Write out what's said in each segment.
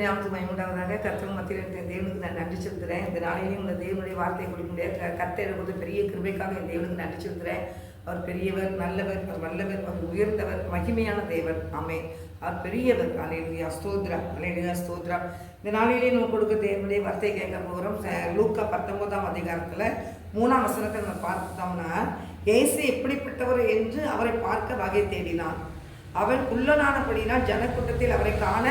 கத்திரி ஞாபகத்துக்கு மயமுண்டாவதாக கத்திர மத்தியில் தேவனுக்கு நான் நன்றி செலுத்துகிறேன் இந்த நாளிலையும் இந்த தேவனுடைய வார்த்தையை கொடுக்க முடியாது கத்தரை கொடுத்த பெரிய கிருபைக்காக என் தேவனுக்கு நன்றி செலுத்துகிறேன் அவர் பெரியவர் நல்லவர் அவர் வல்லவர் அவர் உயர்ந்தவர் மகிமையான தேவர். ஆமே அவர் பெரியவர். அலையிலியா ஸ்தோத்ரா அலையிலியா ஸ்தோத்ரா இந்த நாளிலே நம்ம கொடுக்க தேவனுடைய வார்த்தை கேட்க போகிறோம் ச- லூக்கா பத்தொன்பதாம் அதிகாரத்தில் மூணாம் வசனத்தை நம்ம பார்த்தோம்னா இயேசு எப்படிப்பட்டவர் என்று அவரை பார்க்க வகை தேடினான். அவன் குள்ளனானபடினால் ஜனக்கூட்டத்தில் அவரை காண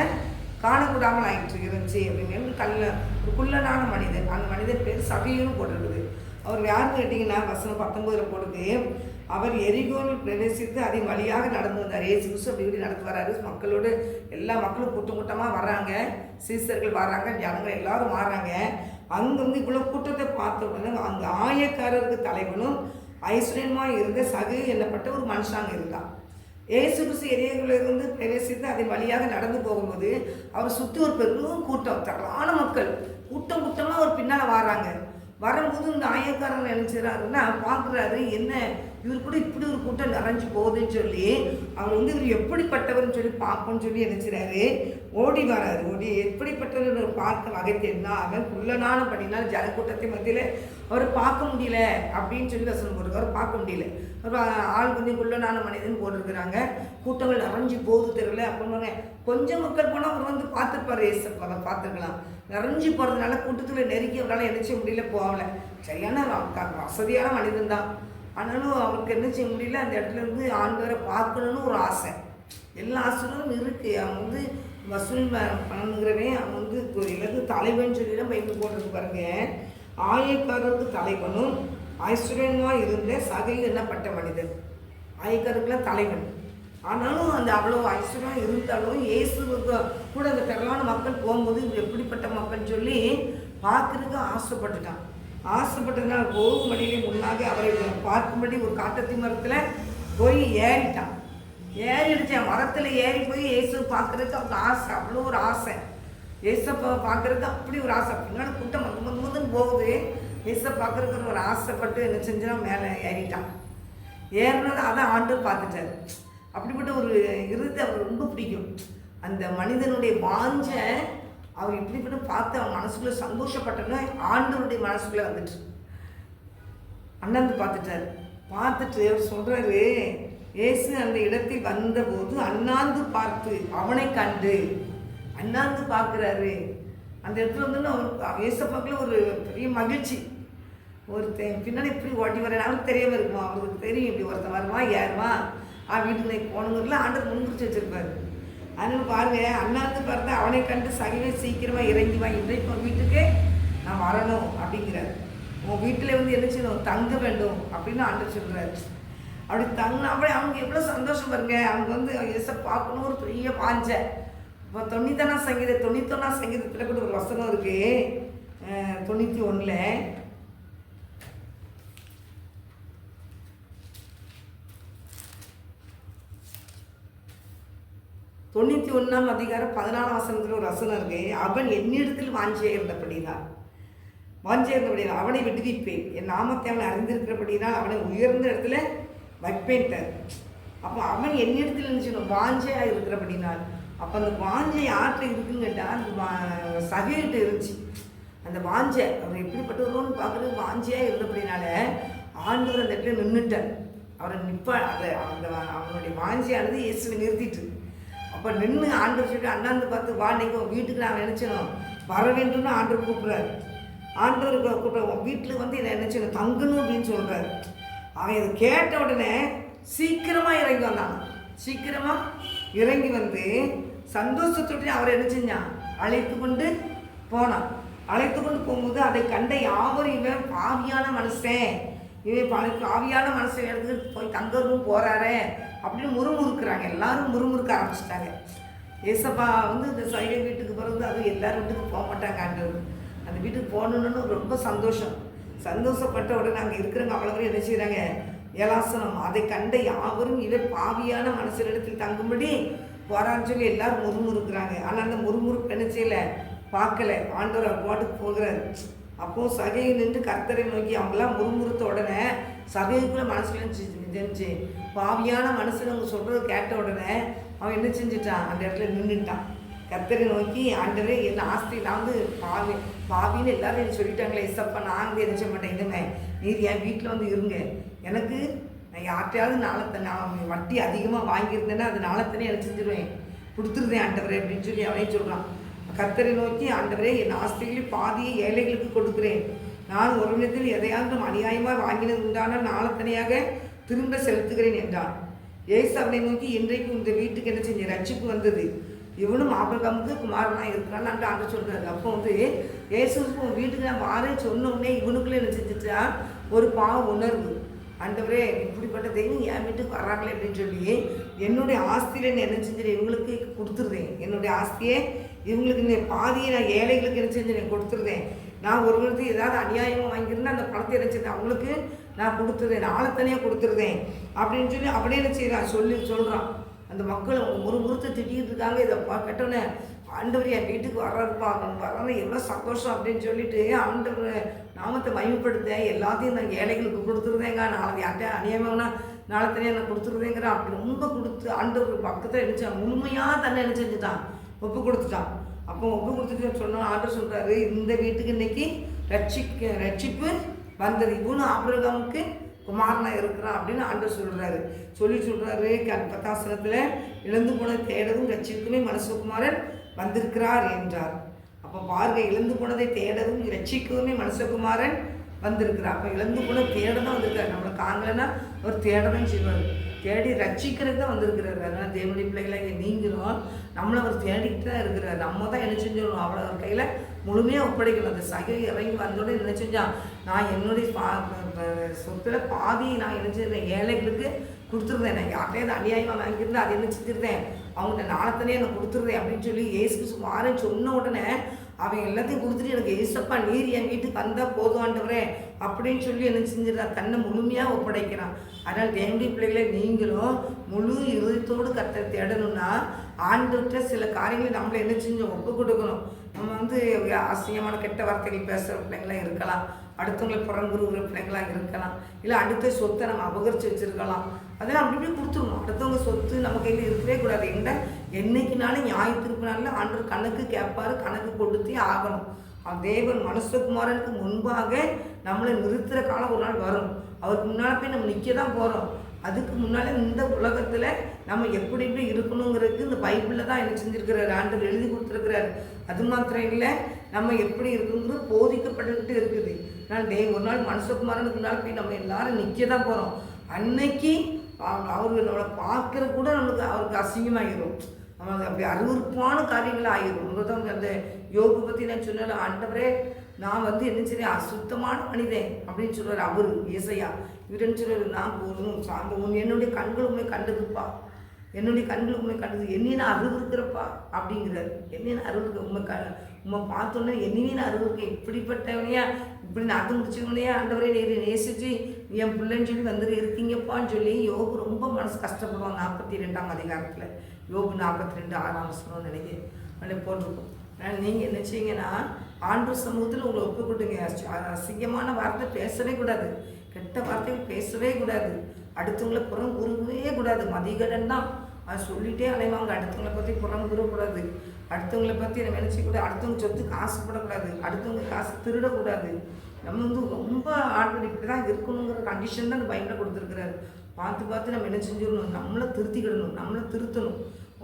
காணக்கூடாமல் ஆயிற்று. இருந்துச்சு அப்படின்னு கல்ல ஒரு குள்ளனான மனிதன் அந்த மனிதன் பேர் சபியும் போட்டிருக்குது. அவர் யாருன்னு கேட்டிங்கன்னா வசனம் பத்தொம்போதில் போடுது அவர் எரிகோவில் பிரவேசித்து அதன் வழியாக நடந்து வந்தார். ஏசு கிறிஸ்து அப்படி இப்படி நடந்து வராரு. மக்களோடு எல்லா மக்களும் கூட்டம் கூட்டமாக வர்றாங்க. சீசர்கள் வராங்க ஜனங்கள் எல்லாரும் வராங்க அங்கே வந்து இவ்வளோ கூட்டத்தை பார்த்த உடனே அங்கே ஆயக்காரருக்கு தலைவனும் ஐஸ்வர்யமாக இருந்த சகு என்னப்பட்ட ஒரு மனுஷாங்க இருந்தான். ஏசு கிறிஸ்து எரியங்களிலிருந்து பிரவேசித்து அதன் வழியாக நடந்து போகும்போது அவர் சுற்றி ஒரு பெரும் கூட்டம் திரளான மக்கள். கூட்டம் கூட்டமாக அவர் பின்னால் வராங்க. வரும்போது இந்த ஆயக்காரன் நினைச்சுறாருன்னா பார்க்குறாரு என்ன? இவர் கூட இப்படி ஒரு கூட்டம் நிறைஞ்சு போகுதுன்னு சொல்லி அவர் வந்து இவர் எப்படிப்பட்டவர்னு சொல்லி பார்ப்போம்னு சொல்லி நினைச்சுறாரு. ஓடி வராரு. ஓடி எப்படிப்பட்டவர் பார்க்க வகை தெரிந்தால் அவன் குள்ளனான பண்ணினால் ஜனக்கூட்டத்தை மத்தியில் அவர் பார்க்க முடியல அப்படின்னு சொல்லி வசனம் போட்டிருக்காரு பார்க்க முடியல. ஒரு ஆள் கொஞ்சம் குள்ளனான மனிதன் போட்டிருக்கிறாங்க. கூட்டங்கள் நிறைஞ்சு போகுது தெரியல. அப்படின்னு கொஞ்சம் மக்கள் போனால் அவர் வந்து பார்த்துருப்பாரு. ஏசப்பா அதை பார்த்துருக்கலாம். நிறைஞ்சு போகிறதுனால கூட்டத்தில் நெருக்கி அவரால் என்ன முடியல போகல. சரியான வசதியான மனிதன் தான் ஆனாலும் அவருக்கு என்ன செய்ய முடியல அந்த இடத்துல இருந்து ஆண்டவரை பார்க்கணுன்னு ஒரு ஆசை. எல்லா ஆசைகளும் இருக்குது அவன் வந்து வசூல் ப- அவன் வந்து ஒரு தலைவன் தலைவன் சொல்லிலாம் பைப்பு போட்டுருக்கு பாருங்க. ஆயக்காரருக்கு தலைவனும் ஐஸ்வர்யமாக இருந்த சகையில் என்னப்பட்ட மனிதன்? ஆயக்காரருக்குலாம் தலைவன். ஆனாலும் அந்த அவ்வளோ ஐஸ்வர்யம் இருந்தாலும் இயேசு கூட அந்த திரளான மக்கள் போகும்போது இவர் எப்படிப்பட்ட மக்கள் சொல்லி பார்க்குறதுக்கு ஆசைப்பட்டுட்டான். ஆசைப்பட்டதுனால போகும் வழியிலே முன்னாக அவரை பார்க்கும்படி ஒரு காட்டத்தி மரத்தில் போய் ஏறிட்டான். ஏறிடுச்சேன் மரத்தில் ஏறி போய் இயேசு பார்க்கறதுக்கு அவனுக்கு ஆசை. அவ்வளோ ஒரு ஆசை. ஏசப்பா பார்க்கறதுக்கு அப்படி ஒரு ஆசை. பின்னாடி கூட்டம் மந்து மந்து மந்துன்னு போகுது. ஏசை பார்க்கறதுக்கு ஒரு ஆசைப்பட்டு என்ன செஞ்சா மேலே ஏறிட்டான். ஏறினது அதை ஆண்டு பார்த்துட்டாரு. அப்படிப்பட்ட ஒரு இறுதி அவர் ரொம்ப பிடிக்கும். அந்த மனிதனுடைய வாஞ்ச அவர் இப்படி இப்படின்னு பார்த்து அவன் மனசுக்குள்ளே சந்தோஷப்பட்டோன்னா ஆண்டவருடைய மனசுக்குள்ளே வந்துட்டு அண்ணாந்து பார்த்துட்டாரு. பார்த்துட்டு அவர் சொல்கிறாரு இயேசு அந்த இடத்தில் வந்தபோது அண்ணாந்து பார்த்து அவனை கண்டு. அண்ணாந்து பார்க்குறாரு. அந்த இடத்துல வந்து அவர் ஏசப்பாக்கில் ஒரு பெரிய மகிழ்ச்சி. ஒருத்தன் பின்னாடி இப்படி ஓட்டி வரேன் அவருக்கு தெரியாம இருக்குமா? அவருக்கு தெரியும் இப்படி ஒருத்தன் வருமா ஏறுமா ஆ வீட்டுக்கு போனவங்களுக்குலாம் ஆண்டர் முன்குறிச்சு வச்சுருப்பாரு. அதனால பாருங்க அண்ணாந்து பார்த்தா அவனை கண்டு சகிவே சீக்கிரமா இறங்கிவான் இன்றைக்கு உன் வீட்டுக்கு நான் வரணும் அப்படிங்கிறாரு. உன் வீட்டில் வந்து என்ன செய்யணும்? தங்க வேண்டும் அப்படின்னு ஆண்டர் சொல்றாரு. அப்படி தங்கினா அப்படி அவங்க எவ்வளோ சந்தோஷம் பாருங்க. அவங்க வந்து எச பார்க்கணும் ஒரு பெரிய பாஞ்ச. இப்போ தொண்ணூத்தொன்னா சங்கீத தொண்ணூத்தொன்னா சங்கீதத்தில் கூட ஒரு வசனம் இருக்கு. தொண்ணூற்றி ஒன்றில் தொண்ணூற்றி ஒன்றாம் அதிகாரம் பதினாலாம் வசனத்தில் ஒரு வசனம் இருக்கு. அவன் என்னிடத்தில் வாஞ்சியாக இருந்தபடிதான் வாஞ்சியாக இருந்தபடிதான் அவனை விடுவிப்பேன். என் நாமத்தை அவன் அறிந்திருக்கிறபடினால் அவனை உயர்ந்த இடத்துல வைப்பேன்ட்டார் அப்போ அவன் என்னிடத்தில் இருந்துச்சு வாஞ்சையாக இருக்கிறபடினால் அப்போ அந்த வாஞ்சை யார்கிட்ட இருக்குன்னு கேட்டால் அந்த வா- சகையிட்ட இருந்துச்சு. அந்த வாஞ்சை அவர் எப்படிப்பட்டவரோன்னு பார்க்குறது வாஞ்சையாக இருந்தபடினால ஆண்டவர் அந்த இடத்துல நின்றுட்டார் அவரை நிப்ப அதை அந்த அவனுடைய வாஞ்சியானது இயேசுவை நிறுத்திட்டு. அப்போ நின்று ஆண்டவர் சொல்லி அண்ணாந்து பார்த்து வா நீங்கள் வீட்டுக்கு நான் நினச்சினோம் வர வேண்டும்னு ஆண்டவர் கூப்பிட்றாரு. ஆண்டர் கூப்பிட்ற வீட்டில் வந்து இதை நினச்சணும் தங்கணும் அப்படின்னு சொல்கிறாரு அவன் இதை கேட்ட உடனே சீக்கிரமாக இறங்கி வந்தான். சீக்கிரமாக இறங்கி வந்து சந்தோஷத்துடன் அவர் என்ன செஞ்சான்? அழைத்து கொண்டு போனான். அழைத்து கொண்டு போகும்போது அதை கண்ட யாவரும் இவன் பாவியான மனுஷன். இவன் பல பாவியான மனசை எடுத்துட்டு போய் தங்கரும் போகிறாரே அப்படின்னு முறுமுறுக்கிறாங்க. எல்லாரும் முறுமுறுக்க ஆரம்பிச்சிட்டாங்க. ஏசப்பா வந்து இந்த சைட வீட்டுக்கு பிறகு அது எல்லாரும் வீட்டுக்கு போக மாட்டாங்க ஆண்டவர். அந்த வீட்டுக்கு போகணுன்னு ரொம்ப சந்தோஷம். சந்தோஷப்பட்ட உடனே அங்கே இருக்கிறவங்க அவ்வளோ பேர் என்ன செய்கிறாங்க ஏலாசனம். அதை கண்ட யாவரும் இவன் பாவியான மனசனிடத்தில் தங்கும்படி போகிறான்னு சொல்லி எல்லாரும் முறுமுறுக்கிறாங்க. ஆனால் அந்த முறுமுறுப்பு என்ன செய்யலை? பார்க்கல. ஆண்டவர் அவர் பாட்டுக்கு போகிறாரு. அப்போ சகையில் நின்று கர்த்தரை நோக்கி அவங்களாம் முறுமுறுத்த உடனே சகைக்குள்ளே மனசுல இருந்துச்சு பாவியான மனசுல அவங்க சொல்கிறத கேட்ட உடனே அவன் என்ன செஞ்சுட்டான்? அந்த இடத்துல நின்றுட்டான் கர்த்தரை நோக்கி ஆண்டவரே என்ன ஆஸ்தி நான் வந்து பாவி பாவின்னு எல்லாரும் எனக்கு சொல்லிட்டாங்களே இசப்பா நான் வந்து என்ன செய்ய மாட்டேன் இதுமே நீர் என் வீட்டில் வந்து இருங்க. எனக்கு நான் யார்கிட்டயாவது நாளத்தை நான் வட்டி அதிகமாக வாங்கியிருந்தேன்னா அது நாளத்தனே எனக்கு செஞ்சிருவேன். கொடுத்துருந்தேன் ஆண்டவரே அப்படின்னு சொல்லி அவனே சொல்கிறான் கத்தரை நோக்கி ஆண்டவரே என் ஆஸ்திகளில் பாதியை ஏழைகளுக்கு கொடுக்கிறேன். நான் ஒரு நிமிடத்தில் எதையாவது அநியாயமாக வாங்கினது உண்டான நாளத்தனையாக திரும்ப செலுத்துகிறேன் என்றான். ஏசு அவனை நோக்கி இன்றைக்கு இந்த வீட்டுக்கு என்ன செஞ்ச? ரட்சிப்பு வந்தது. இவனும் ஆபிரகாமுக்கு குமாரனாக இருக்கிறான் அந்த ஆண்டு சொல்கிறாரு அப்போ வந்து ஏசுக்கு உன் வீட்டுக்கு நான் வாரேன் சொன்னோடனே இவனுக்குள்ளே என்ன செஞ்சுட்டா? ஒரு பாவ உணர்வு. ஆண்டவரே இப்படிப்பட்ட தெய்வம் என் வீட்டுக்கு வர்றாங்களே அப்படின்னு சொல்லி என்னுடைய ஆஸ்தியில் என்ன செஞ்சிரு? இவங்களுக்கு கொடுத்துருதேன். என்னுடைய ஆஸ்தியை இவங்களுக்கு இந்த பாதியை நான் ஏழைகளுக்கு என்ன செஞ்சு நான் கொடுத்துருதேன் நான் ஒருவருக்கு ஏதாவது அநியாயமாக வாங்கியிருந்தா அந்த பணத்தை என்ன அவங்களுக்கு நான் கொடுத்துருதேன் நாளை தனியாக கொடுத்துருதேன் அப்படின்னு சொல்லி அப்படியே என்ன செய்கிறான் சொல்லி சொல்கிறான் அந்த மக்கள் ஒரு முறுத்து திட்டிகிட்டு இருக்காங்க. இதை பா ஆண்டவர் என் வீட்டுக்கு வர்றதுப்பா வர்றாரு. எவ்வளோ சந்தோஷம் அப்படின்னு சொல்லிட்டு ஆண்டவர் நாமத்தை மகிமைப்படுத்த எல்லாத்தையும் நான் ஏழைகளுக்கு கொடுத்துருதேங்க நாளைக்கு யார்கிட்ட அநியமம்னா நாளை தனியாக நான் கொடுத்துருதேங்கிறேன் அப்படி ரொம்ப கொடுத்து ஆண்டவர் பக்கத்தில் நினச்சேன் முழுமையாக தன்னை என்ன செஞ்சுட்டான்? ஒப்பு கொடுத்துட்டான். அப்போ ஒப்பு கொடுத்துட்டு சொன்ன ஆண்டு சொல்கிறாரு இந்த வீட்டுக்கு இன்னைக்கு ரட்சிக்க ரட்சிப்பு வந்தது. இவனு ஆபிரகாமுக்கு குமாரனா இருக்கிறான் அப்படின்னு ஆண்டு சொல்கிறாரு சொல்லி சொல்கிறாரு பத்தாசனத்தில் இழந்து போன தேடவும் ரட்சிக்குமே மனசுகுமாரன் வந்திருக்கிறார் என்றார். அப்போ பாருங்க இழந்து போனதை தேடவும் ரட்சிக்கவுமே மனசகுமாரன் வந்திருக்கிறார். அப்போ இழந்து போன தேட தான் வந்திருக்காரு. நம்மளை காங்கலன்னா அவர் தேடதான் செய்வார். தேடி ரட்சிக்கிறது தான் வந்திருக்கிறாரு. அதனால் தேவனுடைய பிள்ளைகளாக நீங்களும் நம்மளை அவர் தேடிக்கிட்டு தான் இருக்கிறார். நம்ம தான் என்ன செஞ்சிடணும்? அவளை அவர் கையில் முழுமையாக ஒப்படைக்கணும். அந்த சகை இறங்கி வந்தோட என்ன செஞ்சான்? நான் என்னுடைய பா சொத்தில் பாதி நான் என்ன செஞ்சேன்? ஏழைகளுக்கு கொடுத்துருந்தேன். நான் யார்கிட்டயாவது அநியாயமாக வாங்கியிருந்தேன் அதை என்ன செஞ்சுருந்தேன்? அவங்கள்ட்ட நாளத்தனே எனக்கு கொடுத்துருந்தேன் அப்படின்னு சொல்லி ஏசு வாரேன்னு சொன்ன உடனே அவன் எல்லாத்தையும் கொடுத்துட்டு எனக்கு ஏசப்பா நீர் என் வீட்டுக்கு வந்தால் போதும் ஆண்டவரே அப்படின்னு சொல்லி என்ன செஞ்சிடறான் தன்னை முழுமையாக ஒப்படைக்கிறான். அதனால் தேவனுடைய பிள்ளைகளை நீங்களும் முழு இருதயத்தோடு கத்த தேடணும்னா ஆண்டுகிட்ட சில காரியங்களை நம்மளை என்ன செஞ்சோம் ஒப்பு கொடுக்கணும். நம்ம வந்து அசிங்கமான கெட்ட வார்த்தைகள் பேசுகிற பிள்ளைங்களாம் இருக்கலாம். அடுத்தவங்களை புறங்குறுகிற பிள்ளைங்களாம் இருக்கலாம். இல்லை அடுத்த சொத்தை நம்ம அபகரித்து வச்சுருக்கலாம். அதெல்லாம் அப்படி இப்படி அடுத்தவங்க சொத்து நம்ம கையில் இருக்கவே கூடாது. எங்க என்னைக்குனாலும் நியாய திருப்பினால ஆண்டு கணக்கு கேட்பாரு கணக்கு கொடுத்தே ஆகணும். தேவன் மனுஷகுமாரனுக்கு முன்பாக நம்மளை நிறுத்துகிற காலம் ஒரு நாள் வரும். அவருக்கு முன்னால் போய் நம்ம நிற்க தான் போகிறோம் அதுக்கு முன்னால் இந்த உலகத்தில் நம்ம எப்படி எப்படி இருக்கணுங்கிறதுக்கு இந்த பைபிளில் தான் என்ன செஞ்சுருக்கிறார் ஆண்டவர் எழுதி கொடுத்துருக்கிறார். அது மாத்திரம் இல்லை நம்ம எப்படி இருக்குங்கிறது போதிக்கப்பட்டுக்கிட்டு இருக்குது. நான் தேவ ஒரு நாள் மனுஷகுமாரனுக்கு முன்னால் போய் நம்ம எல்லாரும் நிற்க தான் போகிறோம் அன்னைக்கு அவர் நம்மளை பார்க்குற கூட நம்மளுக்கு அவருக்கு அசிங்கமாகிடும் நமக்கு அப்படி அருவறுப்பான காரியங்கள் ஆகிடும் தான் அந்த யோகு பற்றி நான் சொன்னேன் ஆண்டவரே நான் வந்து என்ன செய்ய அசுத்தமான மனிதன் அப்படின்னு சொல்கிறார் அவர் இசையா இவர் என்ன சொல்கிறார் நான் போதும் சாந்த என்னுடைய கண்கள் உண்மை கண்டதுப்பா. என்னுடைய கண்கள் உண்மை கண்டது. என்னைய நான் அருவருக்கிறப்பா அப்படிங்கிறார். என்னைய நான் அருவருக்க உண்மை க உண்மை பார்த்தோன்னே என்னையே நான் அருவருக்க இப்படிப்பட்டவனையா? இப்படி நாட்டு முடிச்சவனையா ஆண்டவரே நேரு நேசிச்சு என் பிள்ளைன்னு சொல்லி வந்துட்டு இருக்கீங்கப்பான்னு சொல்லி யோகு ரொம்ப மனசு கஷ்டப்படுவாங்க நாற்பத்தி ரெண்டாம் அதிகாரத்தில். யோபு நாற்பத்தி ரெண்டு ஆறாம் வருஷம் நினைக்கிறேன் அப்படி போட்டிருக்கோம். அதனால் நீங்கள் என்ன செய்யுங்கன்னா ஆண்டு சமூகத்தில் உங்களை ஒப்பு கொடுங்க. அசிங்கமான வார்த்தை பேசவே கூடாது. கெட்ட வார்த்தைகள் பேசவே கூடாது. அடுத்தவங்களை புறம் கூறவே கூடாது. மதிகடன் தான். அது சொல்லிகிட்டே அலைவாங்க. அடுத்தவங்களை பற்றி புறம் கூறக்கூடாது. அடுத்தவங்களை பற்றி நம்ம நினச்சிக்கூடாது அடுத்தவங்க சொத்துக்கு ஆசைப்படக்கூடாது அடுத்தவங்க காசு திருடக்கூடாது. நம்ம வந்து ரொம்ப ஆட்கள் இப்படி தான் இருக்கணுங்கிற கண்டிஷன் தான் அந்த பைபிளில் கொடுத்துருக்குறாரு. பார்த்து பார்த்து நம்ம என்ன செஞ்சிடணும்? நம்மளை திருத்திக்கிடணும். நம்மளை திருத்தணும்.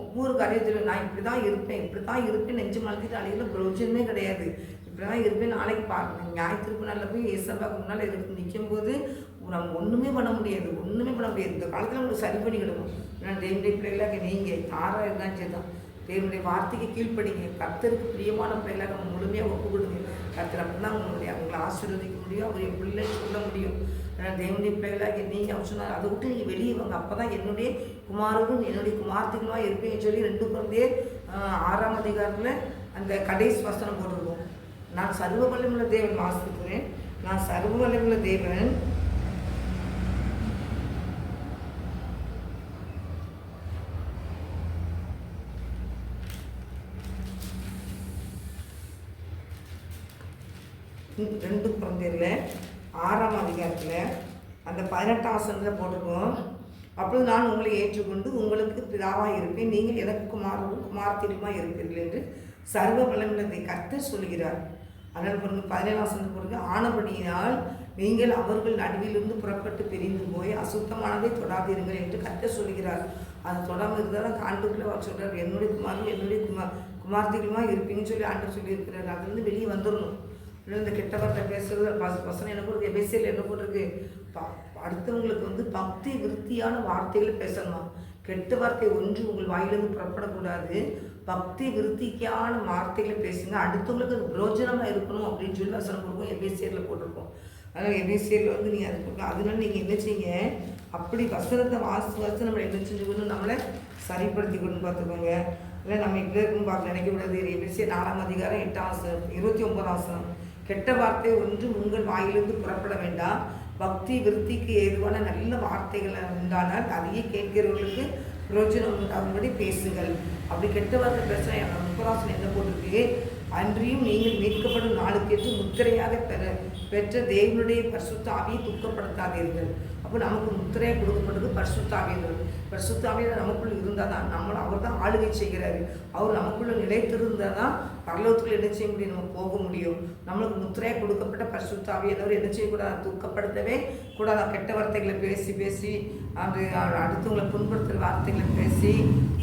ஒவ்வொரு காரியத்திலும் நான் இப்படி தான் இருப்பேன் இப்படி தான் இருப்பேன் நெஞ்சு மலர்த்திட்டு அழியில் பிரயோஜனமே கிடையாது. இப்படி தான் இருப்பேன் நாளைக்கு பார்க்கணும் ஞாயிற்றுக்கு நாளில் போய் ஏசப்பாக்கு முன்னால் இருக்கு நிற்கும் போது நம்ம ஒன்றுமே பண்ண முடியாது ஒன்றுமே பண்ண முடியாது. இந்த காலத்தில் நம்மளுக்கு சரி பண்ணிக்கிடணும் ஏன்னா தேவனுடைய பிள்ளைகளாக நீங்கள் யாராக இருந்தாலும் சரி தான் தேவனுடைய வார்த்தைக்கு கீழ்ப்படிங்க. கத்தருக்கு பிரியமான பிள்ளைகளாக நம்ம முழுமையாக ஒப்பு கொடுங்க. கத்தர் அப்படி தான் உங்களுடைய அவங்களை ஆசீர்வதிக்க முடியும் அவருடைய பிள்ளை சொல்ல முடியும். ஏன்னா தேவனுடைய பிள்ளைகளாக நீங்கள் அவர் சொன்னார் அதை விட்டு நீங்கள் வெளியே வாங்க. அப்போ தான் என்னுடைய குமாரரும் என்னுடைய குமார்த்திகளுமாக இருப்பீங்கன்னு சொல்லி ரெண்டு குழந்தையே ஆறாம் அதிகாரத்தில் அந்த கடைசி வசனம் போட்டிருக்கோம். நான் சர்வ வல்லமுள்ள தேவன் வாசிக்கிறேன். நான் சர்வ வல்லமுள்ள தேவன். ரெண்டு குழந்தையில் ஆறாம் அதிகாரத்தில் அந்த பதினெட்டாம் வசனத்தில் போட்டிருக்கோம். அப்பொழுது நான் உங்களை ஏற்றுக்கொண்டு உங்களுக்கு பிதாவாக இருப்பேன். நீங்கள் எனக்கு குமாரரும் குமார்த்தியுமாய் இருப்பீர்கள் என்று சர்வ வல்லமிழந்தை கற்று சொல்கிறார் அதனால் பாருங்க பதினேழாம் சொன்ன பிறகு ஆனபடியினால் நீங்கள் அவர்கள் நடுவிலிருந்து புறப்பட்டு பிரிந்து போய் அசுத்தமானதை தொடாதீர்கள் என்று கற்று சொல்கிறார் அது தொடாமல் இருந்தால் ஆண்டுக்குள்ளே அவர் சொல்கிறார் என்னுடைய குமாரும் என்னுடைய குமார் குமார்த்திகளுமா இருப்பீங்கன்னு சொல்லி ஆண்டு சொல்லியிருக்கிறார். அதுலேருந்து வெளியே வந்துடணும் இல்லை இந்த கெட்ட வார்த்தை பேசுறது பஸ் வசனம் என்ன போட்டிருக்கு எபேசியில் என்ன போட்டிருக்கு? ப- அடுத்தவங்களுக்கு வந்து பக்தி விருத்தியான வார்த்தைகளை பேசணுமா. கெட்ட வார்த்தை ஒன்று உங்கள் வாயிலிருந்து புறப்படக்கூடாது. பக்தி விருத்திக்கான வார்த்தைகளை பேசுங்க. அடுத்தவங்களுக்கு அது இருக்கணும் அப்படின்னு சொல்லி வசனம் கொடுக்கும். எபிசியரில் போட்டிருக்கோம். அதனால் எபிசியரில் வந்து நீங்கள் அது கொடுங்க. அதனால நீங்கள் என்ன செய்யுங்க? அப்படி வசனத்தை வாசி வாசி நம்ம என்ன செஞ்சுக்கணும் நம்மளை சரிப்படுத்திக்கணும்னு பார்த்துக்கோங்க. இல்லை நம்ம இப்படி இருக்குன்னு பார்க்க நினைக்கக்கூடாது. எபிசியர் நாலாம் அதிகாரம் எட்டாம் வசனம் இருபத்தி ஒன்பதாம் வசனம். கெட்ட வார்த்தை ஒன்று உங்கள் வாயிலிருந்து புறப்பட வேண்டாம். பக்தி விருத்திக்கு ஏதுவான நல்ல வார்த்தைகள் உண்டானால் அதையே கேட்கிறவர்களுக்கு பிரயோஜனம் உண்டாகும்படி பேசுங்கள். அப்படி கெட்ட வார்த்தை பிரச்சனை என் என்ன போட்டிருக்கு? அன்றியும் நீங்கள் மீட்கப்படும் நாளுக்கேற்று முத்திரையாக பெற பெற்ற தேவனுடைய பரிசுத்த ஆவியை துக்கப்படுத்தாதீர்கள். அப்போ நமக்கு முத்திரையாக கொடுக்கப்பட்டது பரிசுத்தாவியர்கள் பரிசுத்தாவியர் பரிசுத்த இருந்தால் தான். நம்மளை அவர் தான் ஆளுகை செய்கிறாரு. அவர் நமக்குள்ளே நிலைத்திருந்தால் தான் பரலோகத்துக்குள்ள என்ன செய்ய முடியும்? நம்ம போக முடியும். நம்மளுக்கு முத்திரையாக கொடுக்கப்பட்ட பரிசுத்தாவியர் ஆவியானவர் என்ன செய்யக்கூடாது? தூக்கப்படுத்தவே கூடாது. கெட்ட வார்த்தைகளை பேசி பேசி அது அடுத்தவங்களை புண்படுத்துகிற வார்த்தைகளை பேசி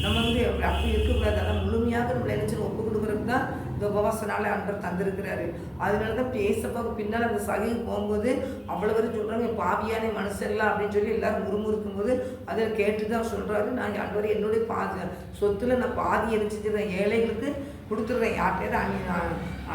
நம்ம வந்து அப்படி இருக்கக்கூடாது. ஆனால் முழுமையாக நம்மளை என்ன செய்யணும்? ஒப்பு கொடுக்குறது தான் இந்த உபவாச நாளை அன்பர் தந்திருக்கிறாரு. அதனால தான் பேசப்போ பின்னால் அந்த சகைக்கு போகும்போது அவ்வளோ பேர் சொல்கிறாங்க பாவியான மனுஷன்லாம் அப்படின்னு சொல்லி எல்லாரும் முறுமுறுக்கும் போது அதை கேட்டு தான் சொல்கிறாரு நான் ஆண்டவர் என்னுடைய பாதி சொத்தில் நான் பாதி எரிச்சிக்கிறேன் ஏழைகளுக்கு கொடுத்துட்றேன். யார்கிட்டயாவது அநி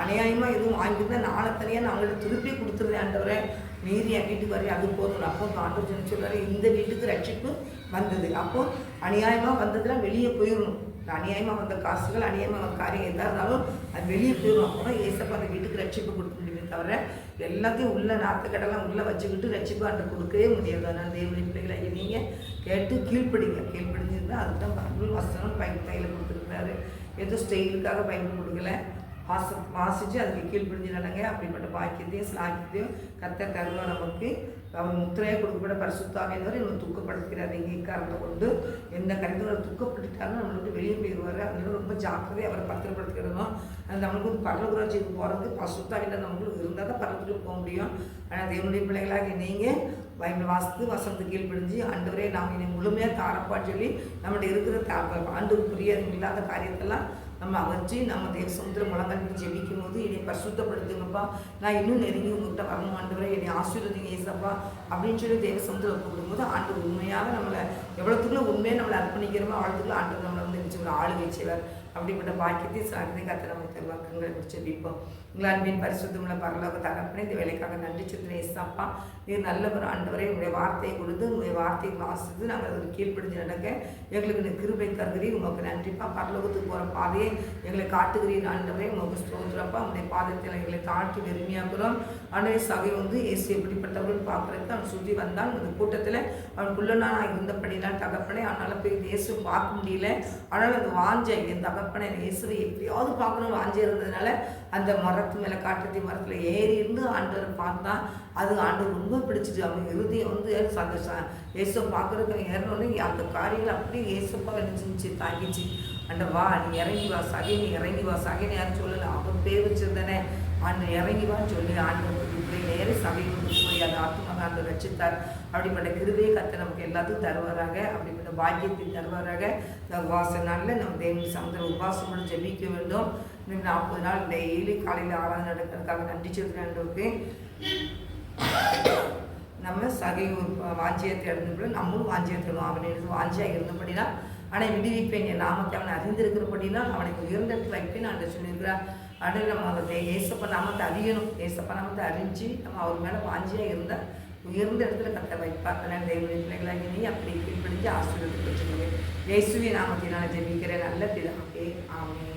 அநியாயமாக எதுவும் வாங்கியிருந்தா நாளை தனியாக நான் அவங்கள்ட்ட திருப்பி கொடுத்துருவேன் ஆண்டவரே. மீறி என் வீட்டுக்கு வரையும் அது போதும். அப்போ ஆண்டவர் சொன்ன சொல்றாரு இந்த வீட்டுக்கு ரட்சிப்பு வந்தது. அப்போ அநியாயமாக வந்ததுலாம் வெளியே போயிடணும் அநியாயமாக வந்த காசுகள் அநியாயமாக வந்த காரியம் எதாக இருந்தாலும் அது வெளியே போயிடும் அப்போ தான் ஏசப்பா அந்த வீட்டுக்கு ரட்சிப்பு கொடுக்க முடியுமே தவிர எல்லாத்தையும் உள்ளே நாற்றுக்கடெல்லாம் உள்ளே வச்சுக்கிட்டு ரட்சிப்பு அன்று கொடுக்கவே முடியாது. அதனால் தேவனின் பிள்ளைகளை நீங்கள் கேட்டு கீழ்ப்படிங்க. கீழ்ப்படிஞ்சிருந்தால் அதுதான் பைபிள் வசனம் பைபிள் கையில் கொடுத்துருக்கிறாரு. எதுவும் ஸ்டெயிலுக்காக பைபிள் கொடுக்கல? வாச வாசித்து அதுக்கு கீழ்ப்படிஞ்சு நடங்க அப்படிப்பட்ட பாக்கியத்தையும் ஸ்லாக்கியத்தையும் கத்த தருவா நமக்கு. அவர் கொடுக்கப்பட கொடுக்கப்பட்ட பரிசுத்தாவியவர் இவங்க துக்கப்படுத்துகிறார். எங்கள் காரணத்தை கொண்டு எந்த கருத்துல துக்கப்படுத்திட்டாலும் நம்மளை விட்டு வெளியே போயிடுவார். அதனால ரொம்ப ஜாக்கிரதையாக அவரை பத்திரப்படுத்திக்கிறணும் அது நம்மளுக்கு வந்து பரலகுராட்சிக்கு போகிறது பரிசுத்தாவியில் நம்மளுக்கு இருந்தால் தான் பரலத்துக்கு போக முடியும். ஆனால் தேவனுடைய பிள்ளைகளாக நீங்கள் பைபிள் வாசித்து வசனத்து கீழ்ப்படிஞ்சு ஆண்டவரே நாம் இனி முழுமையாக தாரப்பான்னு சொல்லி நம்மகிட்ட இருக்கிற தா ஆண்டு புரியாது இல்லாத காரியத்தெல்லாம் நம்ம அகற்றி நம்ம தேவ சமுத்திர முழங்கி ஜெபிக்கும் போது என்னை பரிசுத்தப்படுத்துங்கப்பா. நான் இன்னும் நெருங்கி உங்கள்கிட்ட வரணும் ஆண்டவரே. என்னை ஆசீர்வதிங்க ஏசப்பா. அப்படின்னு சொல்லி தேவ சமுத்திரம் ஒப்பு ஆண்டு உண்மையாக நம்மளை எவ்வளோத்துக்குள்ள உண்மையாக நம்மளை அர்ப்பணிக்கிறோமோ அவ்வளோத்துக்குள்ள ஆண்டு நம்மளை வந்து நிச்சயம் ஆளுகை செய்வார். அப்படிப்பட்ட பாக்கியத்தை சார்ந்தே கத்த நம்ம தருவார். பிடிச்சி ஜெபிப்போம். உங்கள் பரிசுத்தமுள்ள பரலோக தகப்பனே இந்த வேலைக்காக நன்றி சித்திரை ஏசப்பா நீர் நல்ல ஒரு ஆண்டவரை உங்களுடைய வார்த்தையை கொடுத்து உங்களுடைய வார்த்தையை வாசித்து நாங்கள் அதில் கீழ்ப்படிஞ்சு நடக்க எங்களுக்கு இந்த கிருபை தருகிறீர். உமக்கு நன்றிப்பா. பரலோகத்துக்கு போகிற பாதையை எங்களை காட்டுகிறீர் ஆண்டவரை. உமக்கு ஸ்தோத்திரப்பா உங்களுடைய பாதத்தில் எங்களை தாழ்த்தி வெறுமையாக்குறோம் ஆண்டவரே சபை வந்து இயேசு எப்படிப்பட்டவர்கள் பார்க்குறதுக்கு அவன் சுற்றி வந்தான். இந்த கூட்டத்தில் அவனுக்குள்ள நான் இருந்தபடினால் தகப்பனே அதனால் போய் இயேசு பார்க்க முடியல. ஆனால் அது வாஞ்சை என் தகப்பனை இயேசுவை எப்படியாவது பார்க்கணும். வாஞ்சை இருந்ததுனால அந்த மரத்து மேலே காட்டத்தி மரத்தில் ஏறி இருந்து ஆண்டவரை பார்த்தான். அது ஆண்டவர் ரொம்ப பிடிச்சிட்டு அவன் இறுதியை வந்து சந்தோஷம் ச- பார்க்குறதுக்கு ஏறணுன்னு அந்த காரியங்கள் அப்படியே இயேசுப்பா நினைச்சிருந்துச்சு தாங்கிச்சு. அண்ட வா நீ இறங்கி வா சகை நீ இறங்கி வா. சகை யாரும் சொல்லலை. அவன் பேர் வச்சிருந்தானே. ஆண்டு இறங்கி வான்னு சொல்லி ஆண்டவர் இப்படி நேர சபையை கொண்டு போய் அந்த ஆத்மாக அந்த ரச்சித்தார் அப்படிப்பட்ட கிருபையை கத்த நமக்கு எல்லாத்துக்கும் தருவாராக. அப்படிப்பட்ட பாக்கியத்தை தருவாராக. இந்த உபாச நாளில் நம்ம தேவன் சமுதிர உபாசம் ஜெபிக்க வேண்டும். இன்னும் நாற்பது நாள் டெய்லி காலையில் ஆறாவது நடக்கிறதுக்காக நன்றி சொல்கிறேன்டவுக்கு நம்ம சகை ஒரு வாஞ்சியத்தை இருந்தபடி நம்மளும் வாஞ்சியத்தை அவன் எழுது வாஞ்சியாக இருந்தபடினா அவனை விடுவிப்பேன். என் நாமத்தை அவனை அறிந்திருக்கிறபடினா அவனை உயர்ந்த இடத்துல வைப்பேன் நான் சொல்லியிருக்கிறார். அடுத்து நம்ம அந்த ஏசப்ப நாமத்தை அறியணும். ஏசப்ப நாமத்தை அறிஞ்சு நம்ம அவர் மேலே வாஞ்சியாக இருந்தால் உயர்ந்த இடத்துல கத்த வைப்பார் அதனால் தேவனுடைய நீ அப்படி கீழ்ப்படிஞ்சு ஆசீர்வதித்து வச்சுக்கோங்க இயேசுவி நாமத்தை நான் ஜெபிக்கிறேன். நல்ல பிதாவே ஆமே